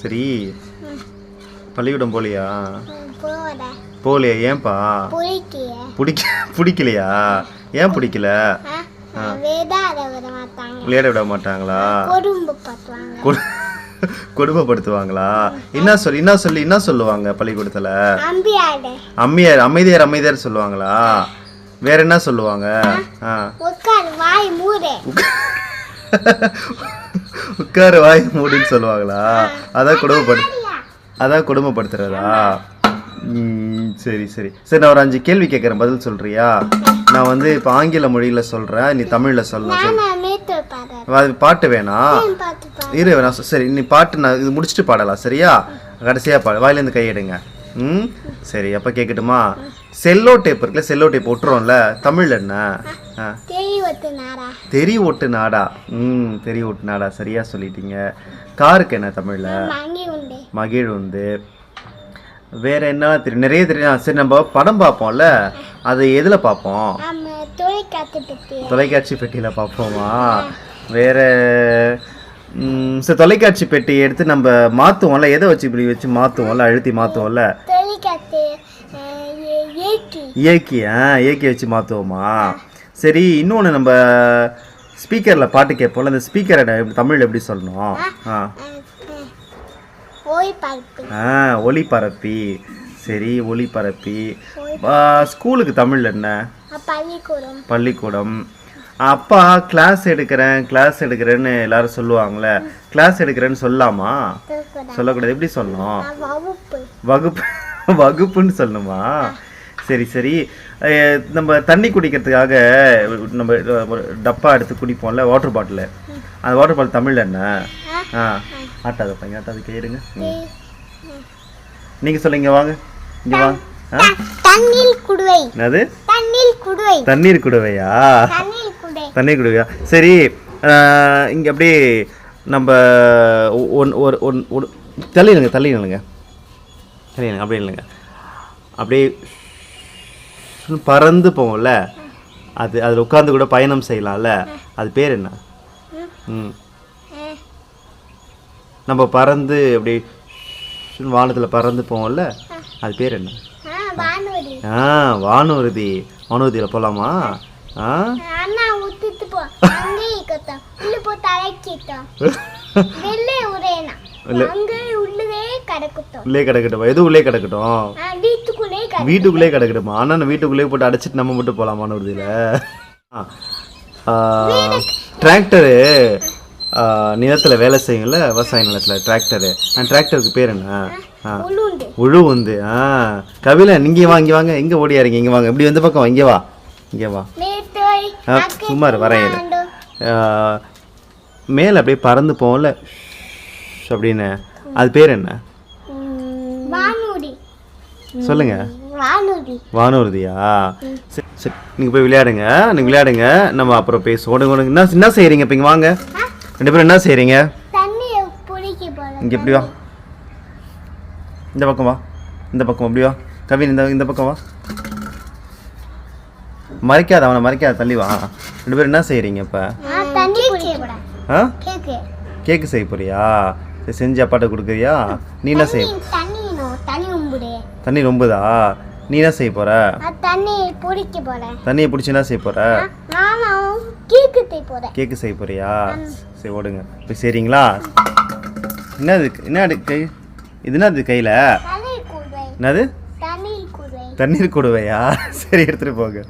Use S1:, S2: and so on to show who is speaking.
S1: சரி. பள்ளிக்கூடம் போலியா? போகலையா ஏன்பா? பிடிக்க பிடிக்கலையா? ஏன் பிடிக்கல? விளையாட விட மாட்டாங்களா கொடுமைப்படுத்துவாங்களா? என்ன சொல்லி என்ன சொல்லி என்ன சொல்லுவாங்க பள்ளிக்கூடத்துல? அம்மையார் அமைதியார் அமைதியார் சொல்லுவாங்களா? வேற என்ன சொல்லுவாங்க? ஆ.
S2: உட்கார் வாய்
S1: மூடின்னு சொல்லுவாங்களா? அதான் கொடுமைப்படு அதான் கொடுமைப்படுத்துறதா? ம், சரி சரி. சரி நான் ஒரு அஞ்சு கேள்வி கேட்குறேன் பதில் சொல்றியா? நான் வந்து இப்போ ஆங்கில மொழியில் சொல்கிறேன் நீ தமிழில் சொல்லணும் சொல்
S2: நான் நேத்து பாடுறேன்.
S1: அது பாட்டு வேணாம் இரு நான் சரி நீ பாட்டு நான் இது முடிச்சுட்டு பாடலாம் சரியா? கடைசியாக பாடு வாயிலேருந்து கையெடுங்க ம்? சரி அப்போ கேட்கட்டுமா செல்லோ டேப் இருக்குல்ல செல்லோ டேப் ஒட்டுறோம்ல தமிழ் என்ன? தெரி ஒட்டு நாடா. ம் தெரி ஒட்டு நாடா. சரியா சொல்லிட்டீங்க. காருக்கு என்ன தமிழில்?
S2: உண்டு.
S1: மகிழ் வந்து வேற என்ன தெரியும் நிறைய தெரியும் சரி நம்ம படம் பார்ப்போம்ல. அது எதில் பார்ப்போம்?
S2: தொலைக்காட்சி
S1: பெட்டியில். பார்ப்போமா? வேற சரி தொலைக்காட்சி பெட்டி எடுத்து நம்ம மாற்றுவோம்ல எதை வச்சு இப்படி வச்சு மாற்றுவோம்ல அழுத்தி மாற்றுவோம்ல இயக்கி. ஆ இயக்கி வச்சு மாற்றுவோமா சரி இன்னொன்று நம்ம ஸ்பீக்கரில் பாட்டு கேட்போம்ல அந்த ஸ்பீக்கரை தமிழ் எப்படி சொல்லணும்? ஆ ஒளிபரப்பி சரி ஒளிபரப்பி ஸ்கூலுக்கு தமிழ் என்ன?
S2: பள்ளிக்கூடம்.
S1: பள்ளிக்கூடம். அப்பா கிளாஸ் எடுக்கிறேன் கிளாஸ் எடுக்கிறேன்னு எல்லாரும் சொல்லுவாங்களே கிளாஸ் எடுக்கிறேன்னு சொல்லலாமா சொல்லக்கூடாது. எப்படி சொல்லணும்?
S2: வகுப்பு.
S1: வகுப்புன்னு சொல்லணுமா? சரி சரி. நம்ம தண்ணி குடிக்கிறதுக்காக நம்ம ஒரு டப்பா எடுத்து குடிப்போம்ல வாட்டர் பாட்டில் அந்த வாட்டர் பாட்டில் தமிழ் என்ன? ஆ ஆட்டாத பையன் ஆட்டாத கேடுங்க நீங்கள் சொல்லுங்க வாங்க. இங்கே வாங்க
S2: தண்ணீர் குடுவை.
S1: என்னது?
S2: தண்ணீர் குடுவை.
S1: தண்ணீர் குடுவையா?
S2: தண்ணீர் குடுவை.
S1: தண்ணீர் குடுவையா? சரி இங்கே அப்படியே நம்ம ஒன் ஒரு ஒன் ஒரு தள்ளி நில்லுங்க தள்ளி நில்லுங்க. தள்ளி நில்லுங்க அப்படியே நில்லுங்க. அப்படியே பறந்து போவோம்ல. அது அதில் உட்காந்து கூட பயணம் செய்யலாம்ல. அது பேர் என்ன? ம். நம்ம பறந்து அப்படி வானத்தில் பறந்து போவோம்ல. அது பேர் என்ன?
S2: ஆ, வானூரி
S1: ஆ வானூர்தி. வானூர்தியில் போகலாமா ஆ?
S2: உள்ள கிடக்கட்டும்.
S1: எது உள்ளே கிடக்கட்டும்?
S2: வீட்டுக்குள்ளே
S1: கிடக்கட்டுமா? ஆனால் நான் வீட்டுக்குள்ளே போட்டு அடைச்சிட்டு நம்ம மட்டும் போகலாமா உறுதியில் டிராக்டரு. நிலத்தில் வேலை செய்யும்ல விவசாய நிலத்தில் டிராக்டரு. அந்த டிராக்டருக்கு பேர் என்ன? உழு வந்து ஆ. கபில நீங்க வா இங்கே வாங்க எங்கே ஓடியாருங்க இங்கே வாங்க. இப்படி வந்து பக்கம் இங்கே வா. இங்கே வா. சும்மா. ஆ, மேலே அப்படியே பறந்து போகல அப்படின்னு. அது பேர் என்ன?
S2: வானூரி
S1: சொல்லுங்க.
S2: வானூரி
S1: வானூர்தியா? சரி சரி நீங்கள் போய் விளையாடுங்க நீங்கள் விளையாடுங்க. நம்ம அப்புறம் பேசுவோம். ஓடுங்க ஓடுங்க என்ன என்ன செய்கிறீங்க இப்போ இங்கே வாங்க. ரெண்டு பேரும் என்ன செய்கிறீங்க இங்கே எப்படி வா. இந்த பக்கம் வா. இந்த பக்கம் அப்படி வா. கவின் இந்த இந்த பக்கம் வா. மறைக்காத அவனை மறைக்காத. தள்ளி வா. ரெண்டு பேரும் என்ன செய்கிறீங்க இப்போ?
S2: ஆ, கேக்கு.
S1: செய்ய போறியா? செஞ்சு அப்பாட்ட கொடுக்குறியா? நீ என்ன செய்ய
S2: தண்ணி
S1: ரொம்பதா? நீ என்ன செய்ய போற
S2: தண்ணி பிடிக்க போறேன்.
S1: தண்ணியை பிடிச்சி என்ன செய்ய போற?
S2: கேக்கு தேய் போறேன்
S1: கேக்கு செய்ய போறியா? சரி ஓடுங்க. போய் சரிங்களா என்னது என்னது கை இது என்னது கையில்?
S2: தண்ணீர் குடுவை
S1: என்னது? தண்ணீர் கொடுவையா? சரி எடுத்துகிட்டு போங்க.